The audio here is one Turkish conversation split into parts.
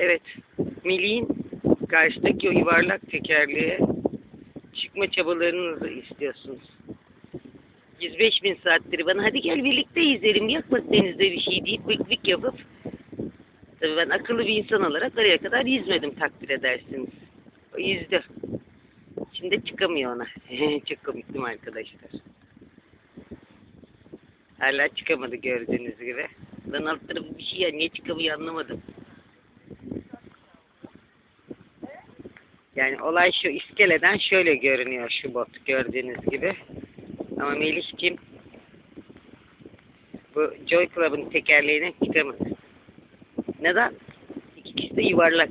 Evet. Melih'in karşıdaki o yuvarlak tekerleğe çıkma çabalarınızı istiyorsunuz. 105 bin saattir bana hadi gel birlikte yüzelim yakma denizde bir şey deyip vık vık yapıp tabii ben akıllı bir insan olarak oraya kadar yüzmedim takdir edersiniz. O yüzdü. Şimdi çıkamıyor ona. Çok komiktim arkadaşlar. Hala çıkamadı gördüğünüz gibi. Ben alt tarafı bir şey ya niye çıkamıyor anlamadım. Yani olay şu iskeleden şöyle görünüyor şu bot gördüğünüz gibi. Ama Melih'cim bu Joy Club'ın tekerleğine çıkamadı. Neden? İkisi de yuvarlak.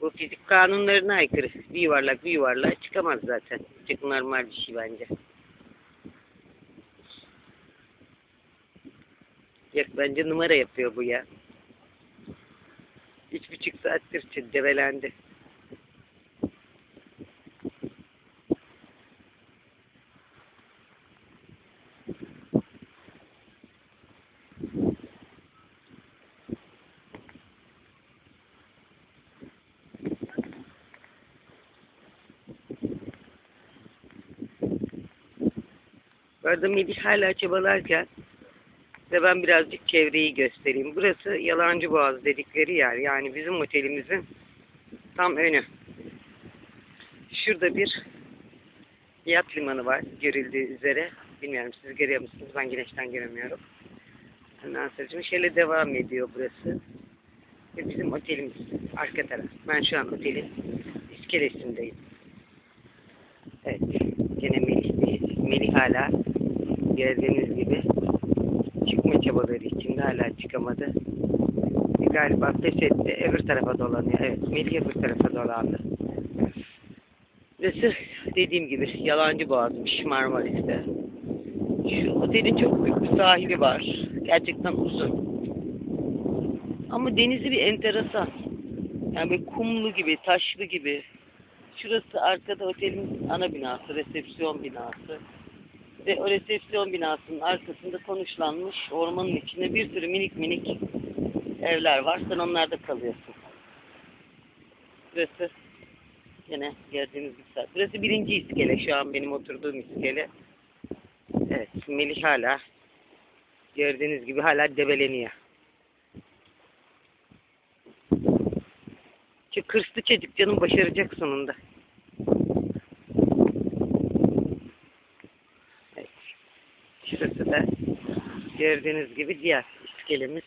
Bu fizik kanunlarına aykırı. Bir yuvarlak bir yuvarlağa çıkamaz zaten. Çok normal bir şey bence. Yok bence numara yapıyor bu ya. Üç buçuk saattir develendi. Bu arada Melih hala çabalarken ve ben birazcık çevreyi göstereyim. Burası Yalancı Boğaz dedikleri yer. Yani bizim otelimizin tam önü. Şurada bir yat limanı var görüldüğü üzere. Bilmiyorum siz görüyor musunuz? Ben güneşten göremiyorum. Ondan sonra şöyle devam ediyor burası. Ve bizim otelimiz arka taraf. Ben şu an otelin iskelesindeyim. Evet. Gene Melih'teyiz. Melih hala gördüğünüz gibi çıkma çabaları içinde hala çıkamadı. E, galiba pes etti. Öbür tarafa dolanıyor. Evet. Melih öbür tarafa dolandı. Burası dediğim gibi yalancı boğazmış Marmaris'te. Şu otelin çok büyük bir sahili var. Gerçekten uzun. Ama denizi bir enteresan. Yani böyle kumlu gibi, taşlı gibi. Şurası arkada otelin ana binası, resepsiyon binası. Ve o resepsiyon binasının arkasında konuşlanmış ormanın içinde bir sürü minik minik evler var. Sen onlarda kalıyorsun. Burası yine gibi saat. Burası birinci iskele şu an benim oturduğum iskele. Evet Melih hala gördüğünüz gibi hala debeleniyor. Şu kırslı çocuk canım başaracak sonunda. Evet. Şurası da gördüğünüz gibi diğer iskelemiz.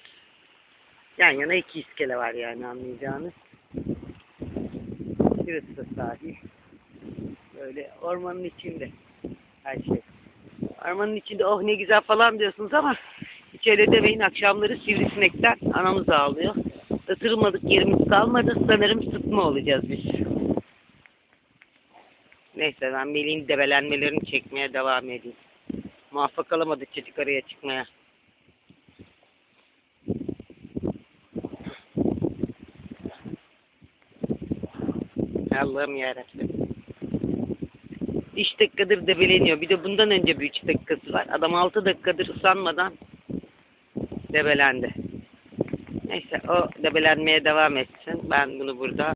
Yan yana iki iskele var yani anlayacağınız. Şurası da sahil. Böyle ormanın içinde her şey. Ormanın içinde oh ne güzel falan diyorsunuz ama hiç öyle demeyin. Akşamları sivrisinekten anamız ağlıyor. Isırılmadık yerimiz kalmadı. Sanırım sıtma olacağız biz. Neyse ben Melih'in debelenmelerini çekmeye devam edeyim. Muvaffak olamadı çocuk araya çıkmaya. Allah'ım yarabbim. 3 dakikadır debeleniyor. Bir de bundan önce bir 3 dakikası var. Adam 6 dakikadır usanmadan debelendi. Neyse o debelenmeye devam etsin. Ben bunu burada